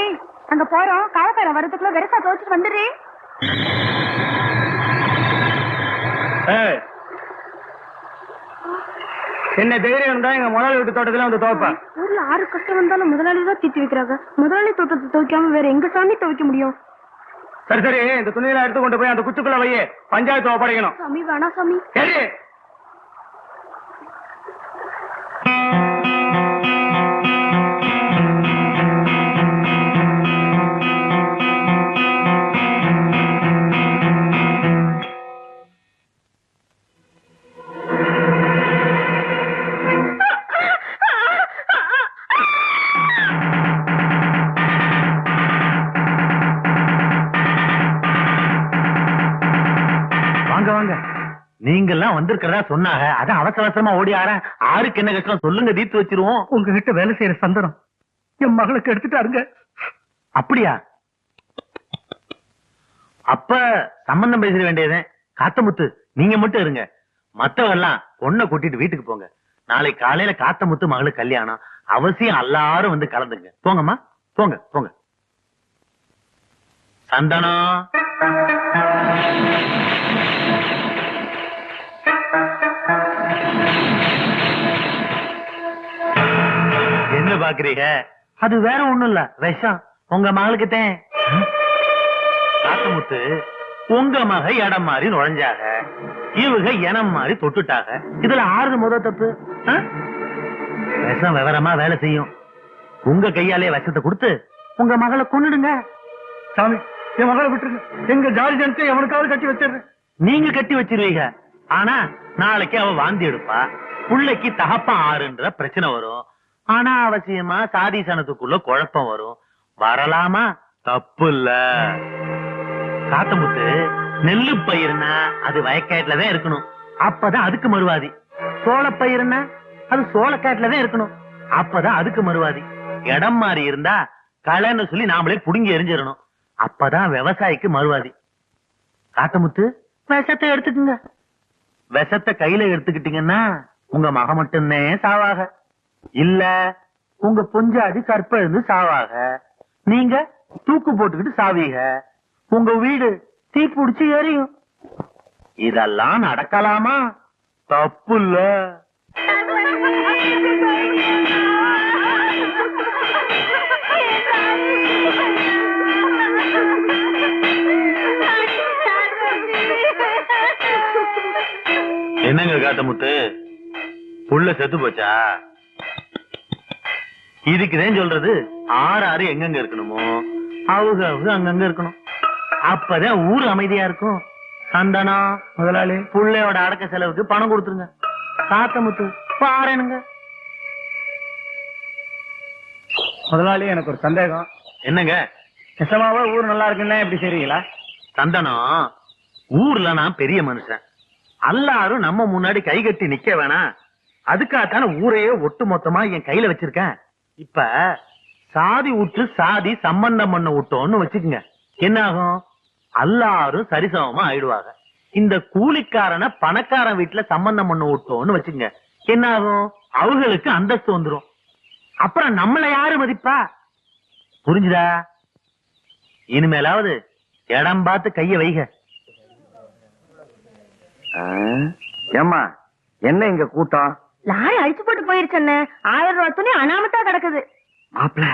ஏய் அங்க போறோம். காலக்காரன் வரதுக்குள்ள வெரசா துவச்சிட்டு வந்துடுறே. என்ன தைரியம் இருந்தா எங்க முதலாளி வீட்டு தோட்டத்துல வந்து துவைப்பேன் ஊர்ல ஆறு கஷ்டம் வந்தாலும் முதலாளி தான் திட்டி வைக்கிறாங்க. முதலாளி தோட்டத்தை துவைக்காம வேற எங்க சாமி துவைக்க முடியும்? சரி சரி இந்த துணியெல்லாம் எடுத்து கொண்டு போய் அந்த குச்சுக்குள்ள வையே. பஞ்சாயத்து ஒப்படைக்கணும். சாமி வேணா சாமி. சரி. வந்திருக்கிறதா சொன்னாங்க. அதான் அவசர அவசரமா ஓடி ஆறேன் ஆருக்கு என்ன கஷ்டம்? சொல்லுங்க தீர்த்து வச்சிருவோம். உங்ககிட்ட வேலை செய்யற சந்தனம் என் மகளுக்கு எடுத்துட்டாருங்க அப்படியா? அப்ப சம்பந்தம் பேசிட வேண்டியதே காத்தமுத்து நீங்க மட்டும் இருங்க. மத்தவங்க எல்லாம் பொண்ணை கூட்டிட்டு வீட்டுக்கு போங்க. நாளை காலையில காத்தமுத்து மகளுக்கு கல்யாணம். அவசியம் எல்லாரும் வந்து கலந்துங்க. போங்கம்மா. போங்க போங்க. சந்தனம். பாக்குறீங்க? அது வேற ஒண்ணும் இல்ல. விஷம். உங்க மகளுக்குத்தேன் காத்தமுத்து உங்க மக இடம் மாறி நுழைஞ்சாக. இவங்க இனம் மாறி தொட்டுட்டாக. இதுல ஆறுது முத தப்பு. விஷம் விவரமா வேலை செய்யும். உங்க கையாலே விஷத்தை கொடுத்து உங்க மகளை கொன்னுடுங்க. சாமி என் மகளை விட்டுருங்க. எங்க ஜாதி ஜனத்தை எவனுக்காவது கட்டி வச்சிடுறேன். நீங்க கட்டி வச்சிருவீங்க. ஆனா நாளைக்கு அவ வாந்தி எடுப்பா. பிள்ளைக்கு தகப்பா ஆறுன்ற பிரச்சனை வரும். ஆனா அவசியமா சாதி சனத்துக்குள்ள குழப்பம் வரும். வரலாமா? தப்பு இல்ல காத்தமுத்து நெல்லு பயிர்னா அது வயக்காட்டுலதான் இருக்கணும். அப்பதான் அதுக்கு மறுவாதி. சோள பயிர்னா அது சோளக்காட்டுலதான் இருக்கணும். அப்பதான் அதுக்கு மறுவாதி. இடம் மாறி இருந்தா களைன்னு சொல்லி நாமளே புடுங்கி எரிஞ்சிடணும். அப்பதான் விவசாயிக்கு மறுவாதி. காத்தமுத்து விஷத்தை எடுத்துக்குங்க. விஷத்தை கையில எடுத்துக்கிட்டீங்கன்னா உங்க மக மட்டும்தான் சாவாக. இல்ல உங்க பொஞ்சாதி கற்பழுந்து சாவாக. நீங்க தூக்கு போட்டுக்கிட்டு சாவீக. உங்க வீடு தீ பிடிச்சு எரியும். இதெல்லாம் நடக்கலாமா? தப்பு இல்ல என்னங்க காத்தமுத்து புள்ள செத்து போச்சா? இதுக்குதான் சொல்றது. ஆறு ஆறு எங்கெங்க இருக்கணுமோ? அவங்க அவங்க அங்கங்க இருக்கணும். அப்பதான் ஊர் அமைதியா இருக்கும். சந்தனம் முதலாளி புள்ளையோட அடக்க செலவுக்கு பணம் கொடுத்துருங்க. காத்தமுத்து பாருங்க முதலாளி எனக்கு ஒரு சந்தேகம். என்னங்க? நிசமாவே ஊர் நல்லா இருக்குன்னா எப்படி செய்றீங்களா? சந்தனம் ஊர்ல நான் பெரிய மனுஷன். எல்லாரும் நம்ம முன்னாடி கை கட்டி நிக்க வேணாம். அதுக்காகத்தானே ஊரையே ஒட்டு மொத்தமா என் கையில வச்சிருக்கேன். இப்ப சாதி விட்டு சாதி சம்பந்தம் பண்ண விட்டோம்னு வச்சுக்கோங்க. என்ன ஆகும் எல்லாரும் சரிசமமா ஆயிடுவாங்க. இந்த கூலிக்காரனை பணக்காரன் வீட்டுல சம்பந்தம் பண்ண விட்டோம்னு வச்சுக்கோங்க. என்ன ஆகும் அவங்களுக்கு அந்தஸ்து வந்துடும் அப்புறம் நம்மள யாரு மதிப்பா? புரிஞ்சுதா? இனிமேலாவது இடம் பார்த்து கைய வைக ஏமா என்ன இங்க கூட்டம்? லாரி அழிச்சு போட்டு போயிருச்சு அண்ணே ஆயிரம் ரூபாய் துணி அனாமத்தா கிடக்குது. மாப்பிள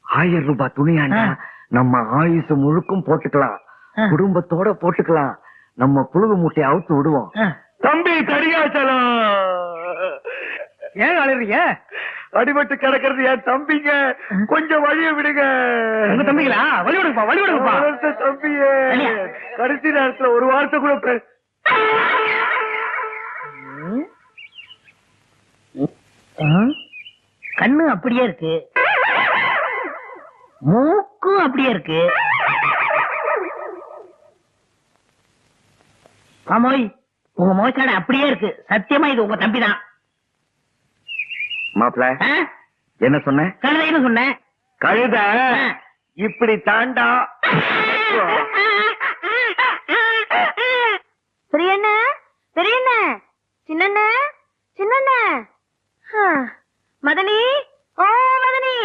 ஆயிரம் ரூபாய் துணியாண்டா நம்ம ஆயுசு முழுக்கும் போட்டுக்கலாம். குடும்பத்தோட போட்டுக்கலாம். நம்ம புழுகு மூட்டையை அவுத்து விடுவோம். தம்பி தடியாச்சலம் ஏன் அழுறீங்க? அடிபட்டு கிடக்கிறது என் தம்பிங்க. கொஞ்சம் வழிய விடுங்க. தம்பிங்களா? வழி விடுங்கப்பா, வழி விடுங்கப்பா. தம்பியே. கடைசி நேரத்துல ஒரு வார்த்தை கூட பே- கண்ணு அப்படியே இருக்கு. மூக்கும் அப்படியே இருக்கு. மாமோய் உங்க மோசாடை அப்படியே இருக்கு. சத்தியமா இது உங்க தம்பி தான் மாப்பிள என்ன சொன்ன? கழுதைன்னு சொன்னேன் கழுத? இப்படி தாண்டா. பெரியண்ண பெரியண்ண சின்னண்ண சின்னண்ண. மதனி? ஓ மதனி.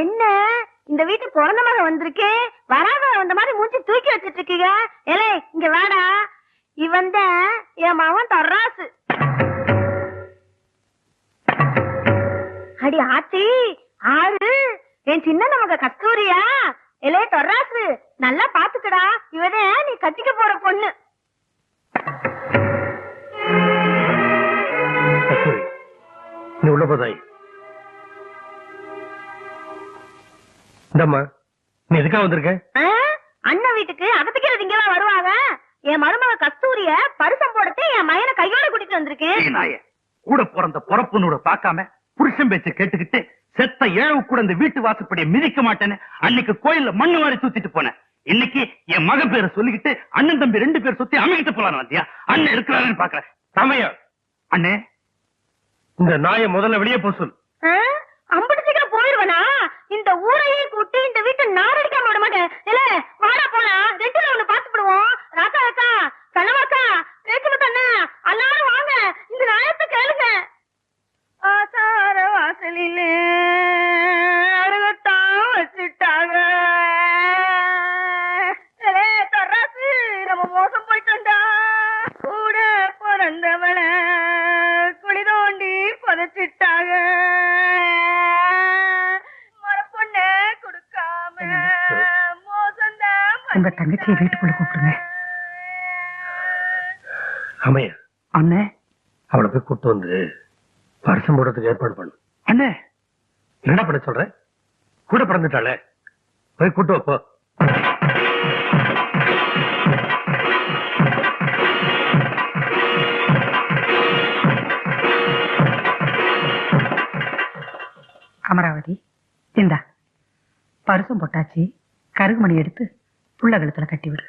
என்ன? இந்த வீட்டு பிறந்த மகன் வந்திருக்கேன் வராத வந்த மாதிரி மூஞ்சி தூக்கி வச்சிட்டு இருக்கீங்க. ஏலே இங்க வாடா. இவந்த என் மகன் தர்ராசு. அடி ஆத்தி ஆறு என் சின்ன நமக்கு கஸ்தூரியா? எலே தொர்ராசு நல்லா பாத்துக்கடா. இவனே நீ கட்டிக்க போற பொண்ணு. நீ உள்ள போதாய். இந்தம்மா நீ எதுக்காக வந்திருக்க? அண்ணன் வீட்டுக்கு அகத்துக்கிறது இங்கெல்லாம் வருவாங்க? என் மருமக கஸ்தூரிய பரிசம் போடத்தே என் மயனை கையோட கூட்டிட்டு வந்திருக்கேன். கூட பிறந்த பொறப்புனோட பார்க்காம புருஷன் பேச்ச கேட்டுக்கிட்டு செத்த ஏழவு கூட இந்த வீட்டு வாசப்படிய மிதிக்க மாட்டேன்னு அன்னைக்கு கோயில்ல மண்ணு வாரி தூத்திட்டு போனேன். இன்னைக்கு என் மக பேரை சொல்லிக்கிட்டு அண்ணன் தம்பி ரெண்டு பேர் சுத்தி அமைக்கிட்டு போலாம் வந்தியா? அண்ணன் இருக்கிறாருன்னு பாக்குறேன் சமயம் அண்ணே இந்த நாய முதல்ல வெளியே போ சொல் அம்பட்டு சீக்கிரம் போயிருவனா? இந்த ஊரையே கூட்டி இந்த வீட்டை நாரடிக்காம விட மாட்டேன். இல்ல வாடா போனா ரெண்டுல ஒண்ணு பாத்து விடுவோம். ராக்கா அக்கா கண்ணவாக்கா ரேச்சுமத்த அண்ணா. எல்லாரும் வாங்க. இந்த நாயத்தை கேளுங்க. ஆசார வாசலிலே அருகத்தான் வச்சுட்டாங்க ஏலே, தர்ராசு, நம்ம மோசம் போயிட்டோம்டா. கூட பிறந்தவள குழி தோண்டி புதைச்சிட்டாங்க. மரப்பொண்ண கொடுக்காம மோசம்தான் உங்க தங்கச்சியை வீட்டுக்குள்ள கூப்பிடுங்க. சமய அண்ணே. அவளை போய் கூட்டு வந்து பரிசம் போடுறதுக்கு ஏற்பாடு பண்ணு. அண்ணே என்ன பண்ண சொல்ற? கூட பிறந்துட்டாளே. போய் கூட்டு வைப்போ அமராவதி இந்தா. பரிசம் போட்டாச்சு. கருகுமணி எடுத்து புள்ள கழுத்துல கட்டி விடு.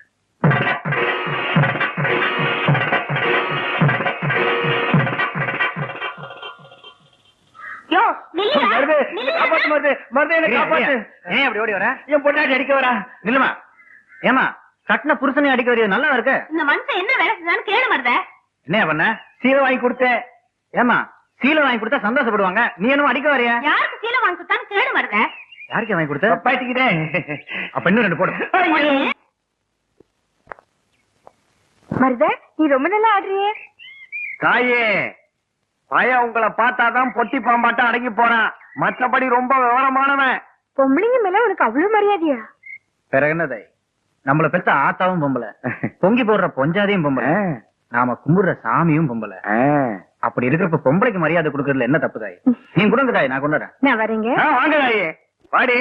மருது. காப்பாத்து மருது. மருது என்ன காப்பாத்து. ஏன் அப்படி ஓடி வர? என் பொண்டாட்டி அடிக்க வரா. நில்லுமா. ஏமா கட்டின புருஷனை அடிக்க வரைய நல்லா இருக்கு. இந்த மனுஷன் என்ன வேலை செஞ்சான்னு கேளு மருத. என்ன பண்ண? சீலை வாங்கி கொடுத்தேன். ஏமா சீலை வாங்கி கொடுத்தா சந்தோஷப்படுவாங்க. நீ என்னமோ அடிக்க வரையா. யாருக்கு கீழே வாங்கி கொடுத்தான்னு கேளு மருத. யாருக்கு வாங்கி கொடுத்த? பாய்ச்சிக்கிட்டேன் அப்ப இன்னும் ரெண்டு போடு. மருத நீ ரொம்ப நல்லா ஆடுறியே. தாயே பையன் உங்களை பார்த்தாதான் பொட்டி பாம்பாட்டம் அடங்கி போறான். மற்றபடி ரொம்ப விவரமானவன். பொம்பளைங்க மேல உனக்கு அவ்வளவு மரியாதையா? பிறகு என்னதை? நம்மள பெத்த ஆத்தாவும் பொம்பளை. பொங்கி போடுற பொஞ்சாதியும் பொம்பளை. நாம கும்பிடுற சாமியும் பொம்பளை. அப்படி இருக்கிறப்ப பொம்பளைக்கு மரியாதை கொடுக்கறதுல என்ன தப்பு தாய்? நீ கொடுங்க தாய் நான் கொண்டுறேன் நான் வரேங்க. ஆ, வாங்க தாயே. வாடி.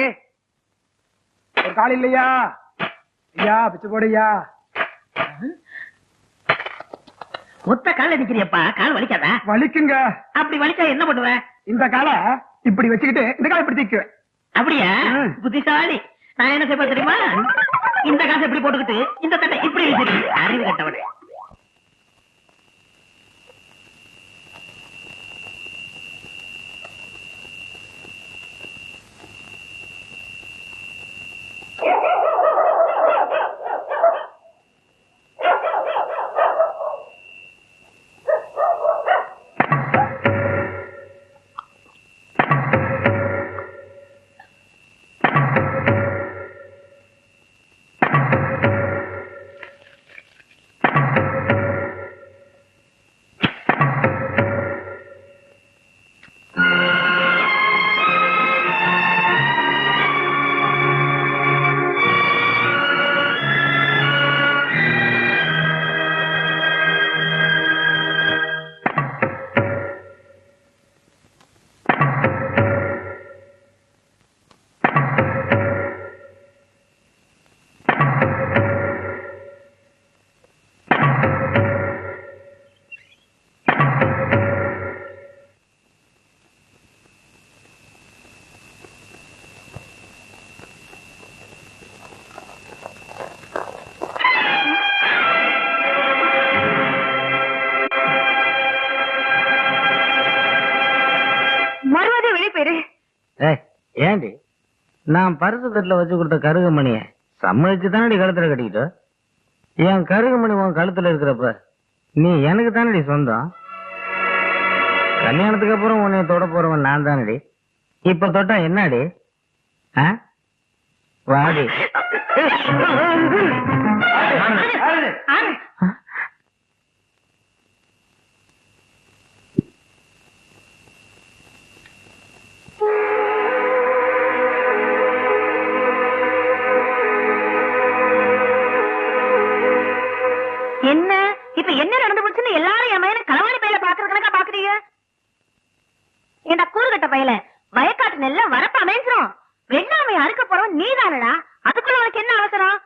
ஒரு கால் இல்லையா? ஐயா பிச்சு போடுயா ஒத்த கால் அடிக்கிறியப்பா கால் வலிக்காதா? வலிக்குங்க. அப்படி வலிச்சா என்ன பண்ணுவேன் இந்த காலை இப்படி வச்சுக்கிட்டு இந்த காலை இப்படி தீக்குவேன் அப்படியா. புத்திசாலி. நான் என்ன செய்ய தெரியுமா? இந்த காசை இப்படி போட்டுக்கிட்டு இந்த தட்டை இப்படி வச்சிருக்கு அறிவு கட்டவனே. ஏண்டி? நான் பரிசு தட்டுல வச்சு கொடுத்த கருகமணிய சம்மதிச்சு தானடி கழுத்துல கட்டிக்கிட்ட? என் கருகமணி உன் கழுத்துல இருக்கிறப்ப நீ எனக்கு தானடி சொந்தம்? கல்யாணத்துக்கு அப்புறம் உன்னை தொட போறவன் நான் தானடி. இப்ப தொட்டா என்னடி? ஆ? வாடி. கட்ட பயல. பையல வயக்காட்டு நெல்ல வரப்ப அமைஞ்சிரும். வெண்ணாமை அறுக்க போறவன் நீதானடா. அதுக்குள்ள உனக்கு என்ன அவசரம்?